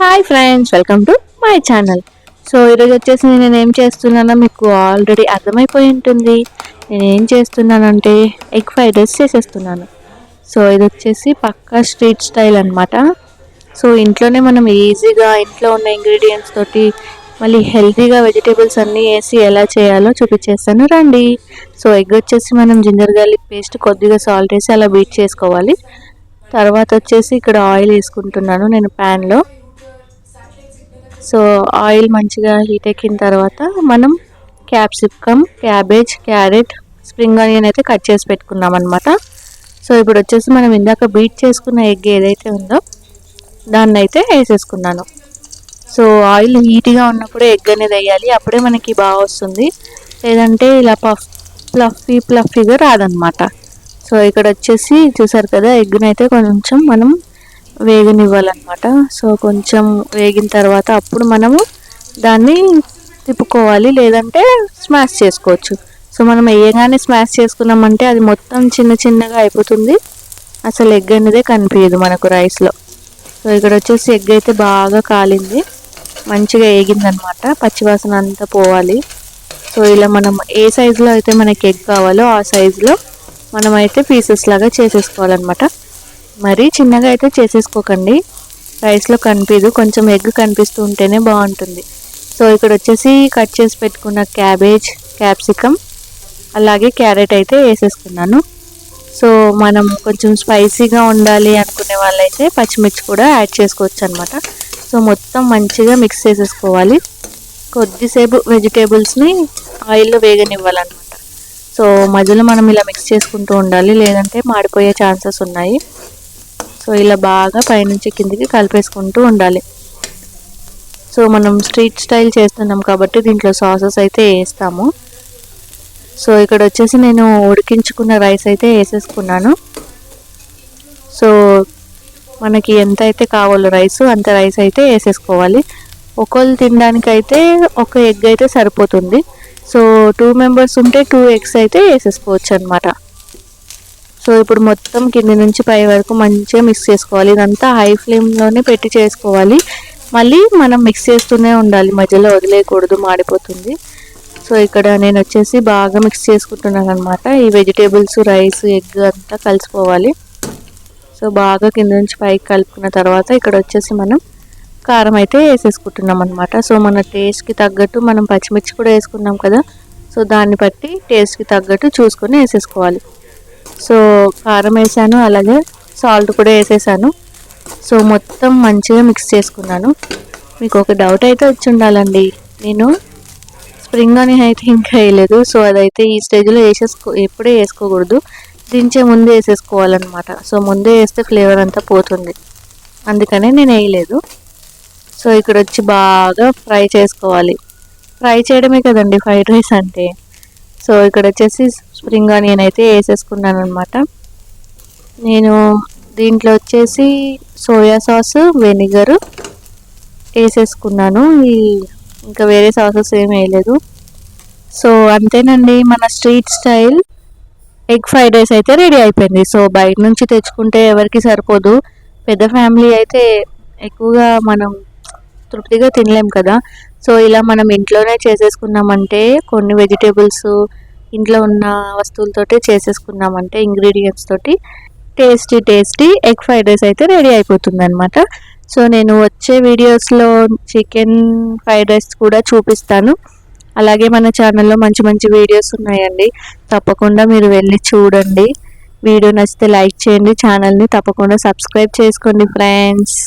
Hi friends welcome to my channel. So ఈరోజు వచ్చేసి నేను ఏం చేస్తున్నానో మీకు ఆల్రెడీ అర్థమైపోయి ఉంటుంది. నేను ఏం చేస్తున్నానంటే ఎగ్ ఫ్రైడ్ రైస్ చేసేస్తున్నాను. సో ఇది వచ్చేసి పక్కా స్ట్రీట్ స్టైల్ అనమాట సో ఇంట్లోనే మనం ఈజీగా ఇంట్లో ఉన్న ఇంగ్రీడియంట్స్ తోటి మళ్ళీ హెల్తీగా వెజిటేబుల్స్ అన్నీ వేసి ఎలా చేయాలో చూపించేస్తాను. రండి. సో ఎగ్ వచ్చేసి మనం జింజర్ గార్లిక్ పేస్ట్ కొద్దిగా సాల్ట్ వేసి అలా బీట్ చేసుకోవాలి. తర్వాత వచ్చేసి ఇక్కడ ఆయిల్ వేసుకుంటున్నాను నేను ప్యాన్లో. సో ఆయిల్ మంచిగా హీట్ ఎక్కిన తర్వాత మనం capsicum cabbage carrot spring onion అయితే కట్ చేసి పెట్టుకున్నాం అనమాట సో ఇప్పుడు వచ్చేసి మనం ఇందాక బీట్ చేసుకున్న ఎగ్ ఏదైతే ఉందో దాన్ని అయితే వేసేసుకున్నాను. సో ఆయిల్ హీట్గా ఉన్నప్పుడే ఎగ్ అనేది వేయాలి. అప్పుడే మనకి బాగా వస్తుంది. లేదంటే ఇలా పఫ్ ప్లఫీ ప్లఫీగా రాదనమాట సో ఇక్కడ వచ్చేసి చూసారు కదా ఎగ్ని అయితే కొంచెం మనం వేగనివ్వాలన్నమాట. సో కొంచెం వేగిన తర్వాత అప్పుడు మనము దాన్ని తిప్పుకోవాలి. లేదంటే స్మాష్ చేసుకోవచ్చు. సో మనం వేయగానే స్మాష్ చేసుకున్నామంటే అది మొత్తం చిన్న చిన్నగా అయిపోతుంది. అసలు ఎగ్ అనేదే కనిపించదు మనకు రైస్లో. సో ఇక్కడ వచ్చేసి ఎగ్ అయితే బాగా కాలింది. మంచిగా వేగిందనమాట పచ్చివాసన అంతా పోవాలి. సో ఇలా మనం ఏ సైజులో అయితే మనకి ఎగ్ కావాలో ఆ సైజులో మనమైతే పీసెస్ లాగా చేసేసుకోవాలన్నమాట. మరీ చిన్నగా అయితే చేసేసుకోకండి. రైస్లో కనిపించదు కొంచెం ఎగ్ కనిపిస్తూ ఉంటేనే బాగుంటుంది. సో ఇక్కడ వచ్చేసి కట్ చేసి పెట్టుకున్న క్యాబేజ్ క్యాప్సికమ్ అలాగే క్యారెట్ అయితే వేసేసుకున్నాను. సో మనం కొంచెం స్పైసీగా ఉండాలి అనుకునే వాళ్ళైతే పచ్చిమిర్చి కూడా యాడ్ చేసుకోవచ్చు అనమాట సో మొత్తం మంచిగా మిక్స్ చేసేసుకోవాలి. కొద్దిసేపు వెజిటేబుల్స్ని ఆయిల్లో వేగనివ్వాలన్నమాట. సో మధ్యలో మనం ఇలా మిక్స్ చేసుకుంటూ ఉండాలి. లేదంటే మాడిపోయే ఛాన్సెస్ ఉన్నాయి. సో ఇలా బాగా పైనుంచి కిందికి కలిపేసుకుంటూ ఉండాలి. సో మనం స్ట్రీట్ స్టైల్ చేస్తున్నాం కాబట్టి దీంట్లో సాసెస్ అయితే వేస్తాము. సో ఇక్కడ వచ్చేసి నేను ఉడికించుకున్న రైస్ అయితే వేసేసుకున్నాను. సో మనకి ఎంత అయితే కావాలో రైస్ అంత రైస్ అయితే వేసేసుకోవాలి. ఒకళ్ళు తినడానికైతే ఒక ఎగ్ అయితే సరిపోతుంది. సో టూ మెంబర్స్ ఉంటే టూ ఎగ్స్ అయితే వేసేసుకోవచ్చు అనమాట సో ఇప్పుడు మొత్తం కింది నుంచి పై వరకు మంచిగా మిక్స్ చేసుకోవాలి. ఇదంతా హై ఫ్లేమ్లోనే పెట్టి చేసుకోవాలి. మళ్ళీ మనం మిక్స్ చేస్తూనే ఉండాలి. మధ్యలో వదిలేయకూడదు మాడిపోతుంది. సో ఇక్కడ నేను వచ్చేసి బాగా మిక్స్ చేసుకుంటున్నాను అనమాట ఈ వెజిటేబుల్స్ రైస్ ఎగ్ అంతా కలిసిపోవాలి. సో బాగా కింద నుంచి పైకి కలుపుకున్న తర్వాత ఇక్కడ వచ్చేసి మనం కారం అయితే వేసేసుకుంటున్నాం అనమాట సో మన టేస్ట్కి తగ్గట్టు మనం పచ్చిమిర్చి కూడా వేసుకున్నాం కదా. సో దాన్ని బట్టి టేస్ట్కి తగ్గట్టు చూసుకొని వేసేసుకోవాలి. సో కారం వేసాను అలాగే సాల్ట్ కూడా వేసేసాను. సో మొత్తం మంచిగా మిక్స్ చేసుకున్నాను. మీకు ఒక డౌట్ అయితే వచ్చి ఉండాలండి. నేను స్ప్రింగ్ అని అయితే ఇంకా వేయలేదు. సో అదైతే ఈ స్టేజ్లో వేసేసుకో ఎప్పుడే వేసుకోకూడదు. దించే ముందే వేసేసుకోవాలన్నమాట. సో ముందే వేస్తే ఫ్లేవర్ అంతా పోతుంది. అందుకనే నేను వేయలేదు. సో ఇక్కడ వచ్చి బాగా ఫ్రై చేసుకోవాలి. ఫ్రై చేయడమే కదండి ఫ్రైడ్ రైస్ అంటే. సో ఇక్కడ వచ్చేసి స్ప్రింగ్ ఆనియన్ అయితే వేసేసుకున్నాను అనమాట నేను దీంట్లో వచ్చేసి సోయా సాస్ వెనిగర్ వేసేసుకున్నాను. ఈ ఇంకా వేరే సాసెస్ ఏమి వేయలేదు. సో అంతేనండి మన street style. Egg fried rice అయితే రెడీ అయిపోయింది. సో బయట నుంచి తెచ్చుకుంటే ఎవరికి సరిపోదు. పెద్ద ఫ్యామిలీ అయితే ఎక్కువగా మనం తృప్తిగా తినలేం కదా. సో ఇలా మనం ఇంట్లోనే చేసేసుకున్నామంటే కొన్ని వెజిటేబుల్స్ ఇంట్లో ఉన్న వస్తువులతోటి చేసేసుకున్నామంటే ఇంగ్రీడియంట్స్ తోటి tasty tasty egg fried rice అయితే రెడీ అయిపోతుంది అనమాట సో నేను వచ్చే వీడియోస్లో చికెన్ ఫ్రైడ్ రైస్ కూడా చూపిస్తాను. అలాగే మన ఛానల్లో మంచి మంచి వీడియోస్ ఉన్నాయండి. తప్పకుండా మీరు వెళ్ళి చూడండి. వీడియో నచ్చితే లైక్ చేయండి. ఛానల్ని తప్పకుండా సబ్స్క్రైబ్ చేసుకోండి ఫ్రెండ్స్.